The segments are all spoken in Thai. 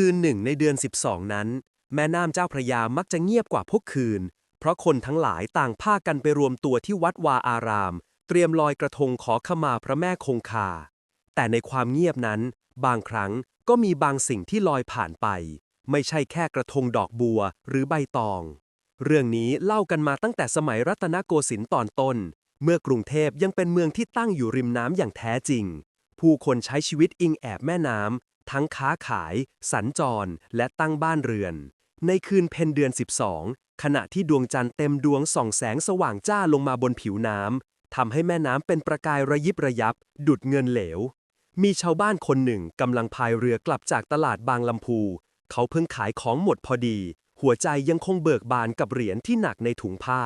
คืนหนึ่งในเดือน 12 นั้น แม่น้ำเจ้าพระยามักจะเงียบกว่าพวกคืน เพราะคนทั้งหลายต่างพากันไปรวมตัวที่วัดวาอาราม เตรียมลอยกระทงขอขมาพระแม่คงคา แต่ในความเงียบนั้น บางครั้งก็มีบางสิ่งที่ลอยผ่านไป ไม่ใช่แค่กระทงดอกบัวหรือใบตอง เรื่องนี้เล่ากันมาตั้งแต่สมัยรัตนโกสินทร์ตอนต้น เมื่อกรุงเทพยังเป็นเมืองที่ตั้งอยู่ริมน้ำอย่างแท้จริง ผู้คนใช้ชีวิตอิงแอบแม่น้ำ ทั้งค้าขาย สัญจร และตั้งบ้านเรือน ในคืนเพ็ญเดือน 12 ขณะที่ดวงจันทร์เต็มดวงส่องแสงสว่างจ้าลงมาบนผิวน้ำทำให้แม่น้ำเป็นประกายระยิบระยับ ดุดเงินเหลว มีชาวบ้านคนหนึ่งกำลังพายเรือกลับจากตลาดบางลำพู เขาเพิ่งขายของหมดพอดี หัวใจยังคงเบิกบานกับเหรียญที่หนักในถุงผ้า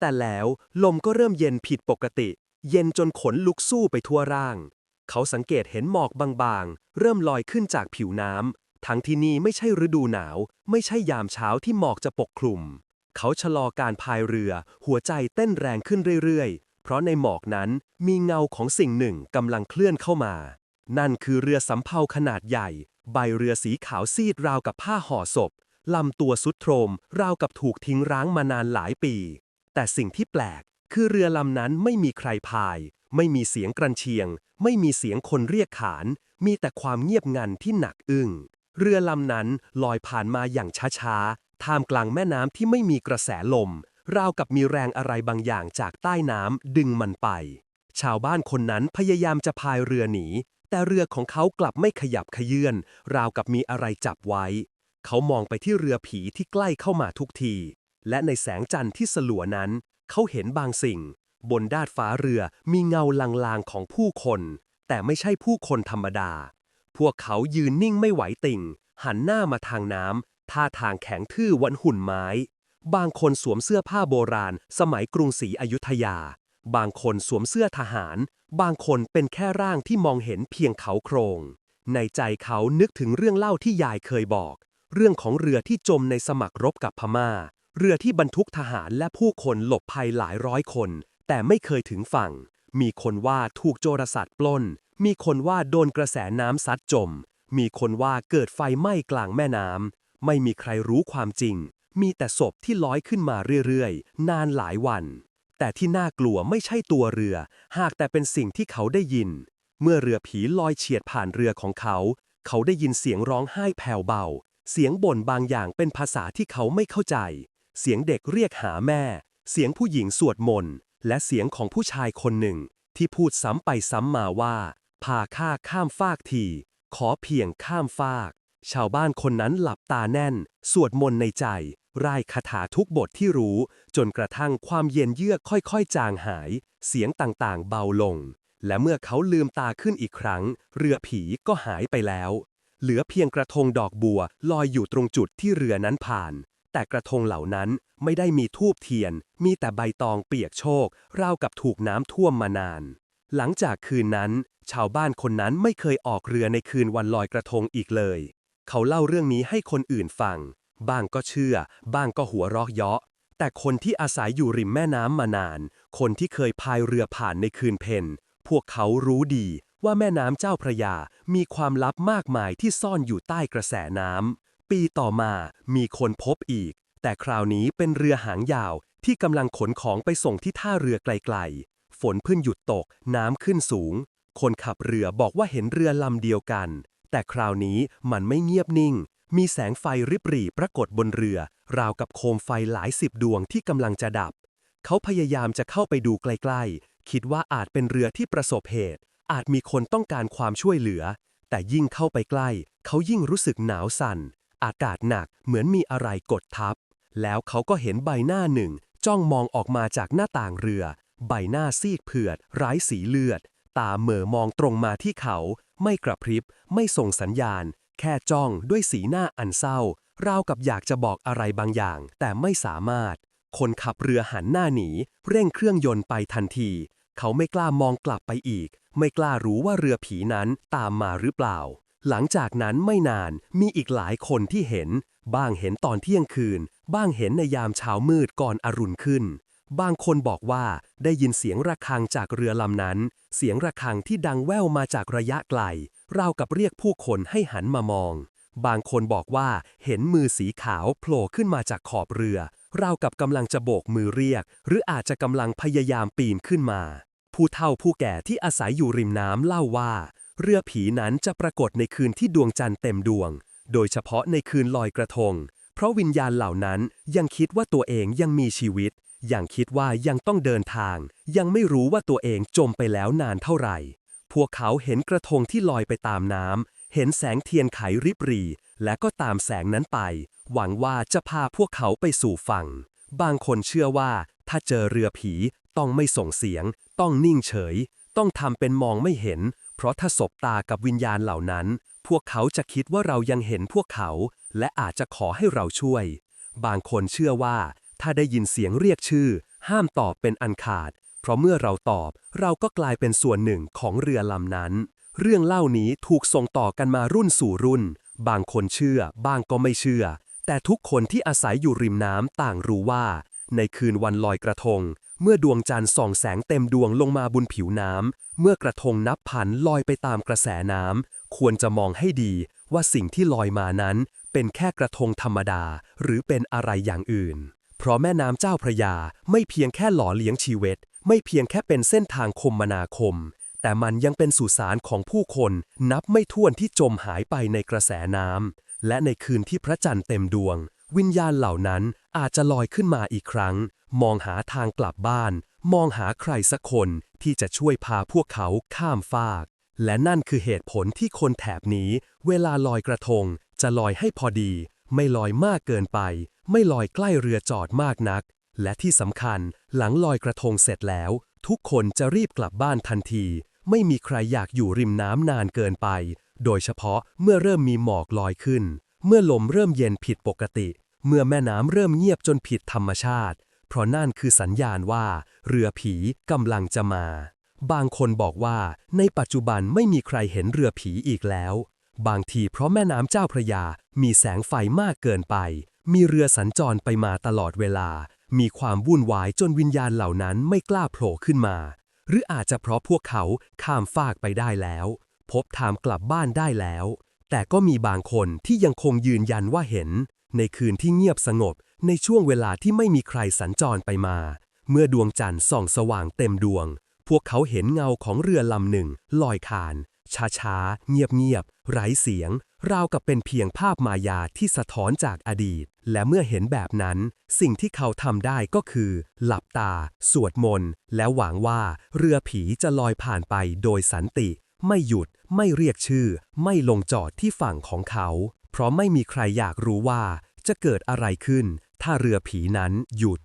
แต่แล้วลมก็เริ่มเย็นผิดปกติ เย็นจนขนลุกสู้ไปทั่วร่าง เขาสังเกตเห็นหมอกบางๆ เริ่มลอยขึ้นจากผิวน้ำ ทั้งที่นี่ไม่ใช่ฤดูหนาว ไม่ใช่ยามเช้าที่หมอกจะปกคลุม เขาชะลอการพายเรือ หัวใจเต้นแรงขึ้นเรื่อยๆ เพราะในหมอกนั้นมีเงาของสิ่งหนึ่งกำลังเคลื่อนเข้ามา นั่นคือเรือสำเภาขนาดใหญ่ ใบเรือสีขาวซีดราวกับผ้าห่อศพ ลำตัวสุดโทรมราวกับถูกทิ้งร้างมานานหลายปี แต่สิ่งที่แปลกคือเรือลำนั้นไม่มีใครพาย ไม่มีเสียงกรันเชียง ไม่มีเสียงคนเรียกขาน มีแต่ความเงียบงันที่หนักอึ้ง เรือลำนั้นลอยผ่านมาอย่างช้าๆ ท่ามกลางแม่น้ำที่ไม่มีกระแสลม ราวกับมีแรงอะไรบางอย่างจากใต้น้ำดึงมันไป ชาวบ้านคนนั้นพยายามจะพายเรือหนี แต่เรือของเขากลับไม่ขยับขยื่น ราวกับมีอะไรจับไว้ เขามองไปที่เรือผีที่ใกล้เข้ามาทุกที และในแสงจันทร์ที่สลัวนั้น เขาเห็นบางสิ่ง บนดาดฟ้าเรือมีเงาลางๆของผู้คน แต่ไม่ใช่ผู้คนธรรมดา พวกเขายืนนิ่งไม่ไหวติ่ง หันหน้ามาทางน้ำท่าทางแข็งทื่อวันหุ่นไม้ บางคนสวมเสื้อผ้าโบราณ สมัยกรุงศรีอยุธยา บางคนสวมเสื้อทหาร บางคนเป็นแค่ร่างที่มองเห็นเพียงเขาโครง ในใจเขานึกถึงเรื่องเล่าที่ยายเคยบอก เรื่องของเรือที่จมในสมัครรบกับพม่าเรือที่บรรทุกทหารและผู้คนหลบภัยหลายร้อยคน แต่ไม่เคยถึงฝั่ง มีคนว่าถูกโจรสลัดปล้น มีคนว่าโดนกระแสน้ำซัดจม มีคนว่าเกิดไฟไหม้กลางแม่น้ำ ไม่มีใครรู้ความจริง มีแต่ศพที่ลอยขึ้นมาเรื่อยๆ นานหลายวัน แต่ที่น่ากลัวไม่ใช่ตัวเรือ หากแต่เป็นสิ่งที่เขาได้ยิน เมื่อเรือผีลอยเฉียดผ่านเรือของเขา เขาได้ยินเสียงร้องไห้แผ่วเบา เสียงบ่นบางอย่างเป็นภาษาที่เขาไม่เข้าใจ เสียงเด็กเรียกหาแม่ เสียงผู้หญิงสวดมนต์ และเสียงของผู้ชายคนหนึ่ง ที่พูดซ้ำไปซ้ำมาว่า พาข้าข้ามฟากที ขอเพียงข้ามฟาก ชาวบ้านคนนั้นหลับตาแน่น สวดมนต์ในใจร่ายคาถาทุกบทที่รู้ จนกระทั่งความเย็นเยือกค่อยๆ จางหาย เสียงต่างๆ เบาลง และเมื่อเขาลืมตาขึ้นอีกครั้ง เรือผีก็หายไปแล้ว เหลือเพียงกระทงดอกบัวลอยอยู่ตรงจุดที่เรือนั้นผ่าน แต่กระทงเหล่านั้นไม่ได้มีทูบเทียน มีแต่ใบตองเปียกโชกราวกับถูกน้ำท่วมมานาน หลังจากคืนนั้น ชาวบ้านคนนั้นไม่เคยออกเรือในคืนวันลอยกระทงอีกเลย เขาเล่าเรื่องนี้ให้คนอื่นฟัง บ้างก็เชื่อ บ้างก็หัวเราะเยาะ แต่คนที่อาศัยอยู่ริมแม่น้ำมานาน คนที่เคยพายเรือผ่านในคืนเพ็ญพวกเขารู้ดีว่าแม่น้ำเจ้าพระยา มีความลับมากมายที่ซ่อนอยู่ใต้กระแสน้ำ ปีต่อมามีคนพบอีก แต่คราวนี้เป็นเรือหางยาวที่กำลังขนของไปส่งที่ท่าเรือไกลๆ ฝนเพิ่งหยุดตก น้ำขึ้นสูง คนขับเรือบอกว่าเห็นเรือลำเดียวกัน แต่คราวนี้มันไม่เงียบนิ่ง มีแสงไฟริบหรี่ปรากฏบนเรือ ราวกับโคมไฟหลายสิบดวงที่กำลังจะดับ เขาพยายามจะเข้าไปดูใกล้ๆ คิดว่าอาจเป็นเรือที่ประสบเหตุ อาจมีคนต้องการความช่วยเหลือ แต่ยิ่งเข้าไปใกล้ เขายิ่งรู้สึกหนาวสั่น อากาศหนักเหมือนมีอะไรกดทับ แล้วเขาก็เห็นใบหน้าหนึ่ง จ้องมองออกมาจากหน้าต่างเรือ ใบหน้าซีดเผือด ไร้สีเลือด ตาเหม่อมองตรงมาที่เขา ไม่กระพริบ ไม่ส่งสัญญาณ แค่จ้องด้วยสีหน้าอันเศร้าราวกับอยากจะบอกอะไรบางอย่าง แต่ไม่สามารถ คนขับเรือหันหน้าหนี เร่งเครื่องยนต์ไปทันที เขาไม่กล้ามองกลับไปอีก ไม่กล้ารู้ว่าเรือผีนั้นตามมาหรือเปล่า หลังจากนั้นไม่นานมีอีกหลายคนที่เห็น บ้างเห็นตอนเที่ยงคืน บ้างเห็นในยามเช้ามืดก่อนอรุณขึ้น บางคนบอกว่าได้ยินเสียงระฆังจากเรือลำนั้น เสียงระฆังที่ดังแว่วมาจากระยะไกลราวกับเรียกผู้คนให้หันมามอง บางคนบอกว่าเห็นมือสีขาวโผล่ขึ้นมาจากขอบเรือราวกับกำลังจะโบกมือเรียก หรืออาจจะกำลังพยายามปีนขึ้นมา ผู้เฒ่าผู้แก่ที่อาศัยอยู่ริมน้ำเล่าว่า เรือผีนั้นจะปรากฏในคืนที่ดวงจันทร์เต็มดวง โดยเฉพาะในคืนลอยกระทง เพราะวิญญาณเหล่านั้นยังคิดว่าตัวเองยังมีชีวิต ยังคิดว่ายังต้องเดินทาง ยังไม่รู้ว่าตัวเองจมไปแล้วนานเท่าไหร่ พวกเขาเห็นกระทงที่ลอยไปตามน้ำเห็นแสงเทียนไขริบหรี และก็ตามแสงนั้นไป หวังว่าจะพาพวกเขาไปสู่ฝั่ง บางคนเชื่อว่าถ้าเจอเรือผีต้องไม่ส่งเสียง ต้องนิ่งเฉย ต้องทำเป็นมองไม่เห็น เพราะถ้าสบตากับวิญญาณเหล่านั้น พวกเขาจะคิดว่าเรายังเห็นพวกเขา และอาจจะขอให้เราช่วย บางคนเชื่อว่า ถ้าได้ยินเสียงเรียกชื่อ ห้ามตอบเป็นอันขาด เพราะเมื่อเราตอบเราก็กลายเป็นส่วนหนึ่งของเรือลำนั้น เรื่องเล่านี้ถูกส่งต่อกันมารุ่นสู่รุ่น บางคนเชื่อ บางก็ไม่เชื่อ แต่ทุกคนที่อาศัยอยู่ริมน้ำต่างรู้ว่า ในคืนวันลอยกระทง เมื่อดวงจันทร์ส่องแสงเต็มดวงลงมาบนผิวน้ำ เมื่อกระทงนับพันลอยไปตามกระแสน้ำ ควรจะมองให้ดีว่าสิ่งที่ลอยมานั้น เป็นแค่กระทงธรรมดา หรือเป็นอะไรอย่างอื่น เพราะแม่น้ำเจ้าพระยาไม่เพียงแค่หล่อเลี้ยงชีวิต ไม่เพียงแค่เป็นเส้นทางคมนาคม แต่มันยังเป็นสุสานของผู้คนนับไม่ถ้วนที่จมหายไปในกระแสน้ำและในคืนที่พระจันทร์เต็มดวง วิญญาณเหล่านั้นอาจจะลอยขึ้นมาอีกครั้ง มองหาทางกลับบ้าน มองหาใครสักคนที่จะช่วยพาพวกเขาข้ามฟาก และนั่นคือเหตุผลที่คนแถบนี้ เวลาลอยกระทง จะลอยให้พอดี ไม่ลอยมากเกินไป ไม่ลอยใกล้เรือจอดมากนัก และที่สำคัญหลังลอยกระทงเสร็จแล้ว ทุกคนจะรีบกลับบ้านทันที ไม่มีใครอยากอยู่ริมน้ำนานเกินไป โดยเฉพาะเมื่อเริ่มมีหมอกลอยขึ้น เมื่อลมเริ่มเย็นผิดปกติ เมื่อแม่น้ำเริ่มเงียบจนผิดธรรมชาติ เพราะนั่นคือสัญญาณว่า เรือผีกำลังจะมา บางคนบอกว่าในปัจจุบันไม่มีใครเห็นเรือผีอีกแล้ว บางทีเพราะแม่น้ำเจ้าพระยา มีแสงไฟมากเกินไป มีเรือสัญจรไปมาตลอดเวลา มีความวุ่นวายจนวิญญาณเหล่านั้นไม่กล้าโผล่ขึ้นมา หรืออาจจะเพราะพวกเขาข้ามฟากไปได้แล้ว พบทางกลับบ้านได้แล้ว แต่ก็มีบางคนที่ยังคงยืนยันว่าเห็น ในคืนที่เงียบสงบ ในช่วงเวลาที่ไม่มีใครสัญจรไปมา เมื่อดวงจันทร์ส่องสว่างเต็มดวง พวกเขาเห็นเงาของเรือลำหนึ่ง ลอยคาน ช้าๆ เงียบๆ ไร้เสียง ราวกับเป็นเพียงภาพมายาที่สะท้อนจากอดีต และเมื่อเห็นแบบนั้น สิ่งที่เขาทำได้ก็คือ หลับตา สวดมนต์ และหวังว่า เรือผีจะลอยผ่านไปโดยสันติ ไม่หยุด ไม่เรียกชื่อ ไม่ลงจอดที่ฝั่งของเขา เพราะไม่มีใครอยากรู้ว่าจะเกิดอะไรขึ้น ถ้าเรือผีนั้นหยุด